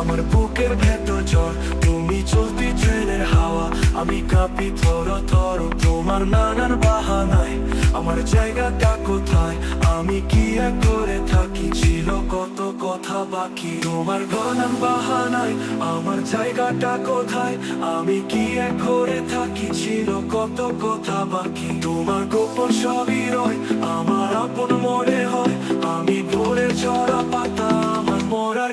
আমার বুকের ভেতর তুমি চলতি ট্রেনের হাওয়া, আমি কাঁপি থর থর। তোমার নানান বাহানায়, আমার জায়গাটা কোথায়? আমি কি এক করে থাকি? ছিল কত কথা বাকি। তোমার বাহানায়, আমার জায়গাটা কোথায়? আমি কি এক করে থাকি? ছিল কত কথা বাকি। তোমার গোপন সবই রয়, আমার আপন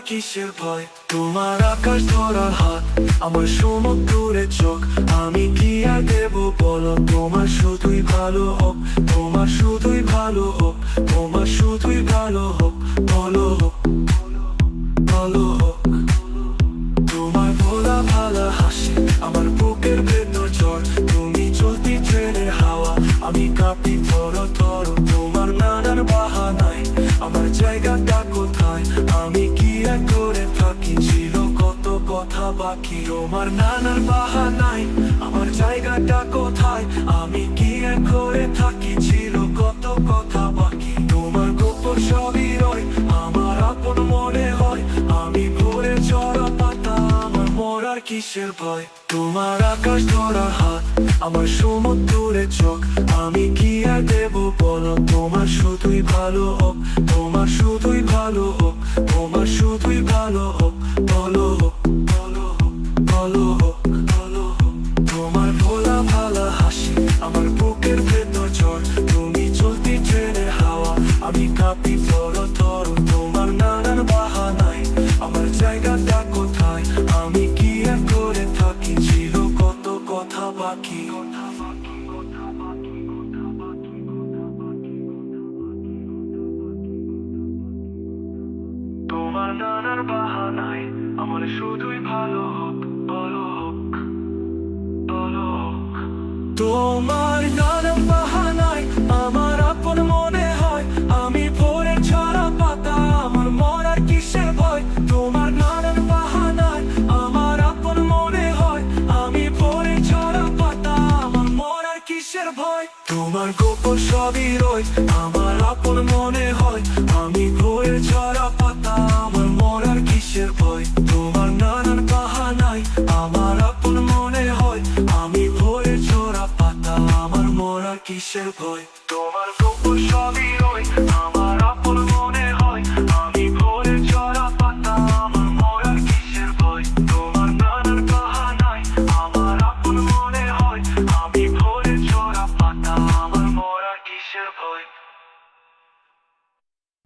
কিসের ভয়? তোমার আকাশ ধরার হাত, আমার সমুদ্রের চোখ। আমি কি আর দেব বলো? তোমার শুধুই ভালো হোক, তোমার শুধুই ভালো হোক, তোমার শুধুই ভালো হোক, বলো হোক ভালো হোক বুকের ভেতর তুমি চলতি ট্রেনের হাওয়া, আমি কাঁপি থর থর তোমার নানান বাহানায়, আমার জায়গাটা কোথায়? আমি করে থাকি, ছিল কত কথা বাকি তোমার নানান বাহানায়, আমার জায়গাটা কোথায়? আমি কি করে থাকি, ছিল কত কথা বাকি, তোমার গোপন সবই রয়, আমার আপন মনে হয়, আমি ভোরে চড়া পাতা, আমার মরার কিসের ভয়? তোমার আকাশ ধরার হাত, আমার সমুদ্রের চোখ, আমি কি আর দেব বলো? তোমার শুধুই ভালো হোক, তোমার শুধুই ভালো তোমার শুধুই ভালো হোক বলো হোক বলো হোক বলো হোক বলো হোক। তোমার ভোলা ভালা হাসি, আমার বুকের ভেতর ঝড়। তুমি চলতি ট্রেনের হাওয়া, আমি কাঁপি থর তোমার আমার আপন মনে হয়, আমি পাতা, আমার কিসের ভয়? তোমার গোপন সবই রয় আমার আপন মনে হয়, আমি ভোরে ছড়া আছে বই তোমার গল্প সবই ওই আমার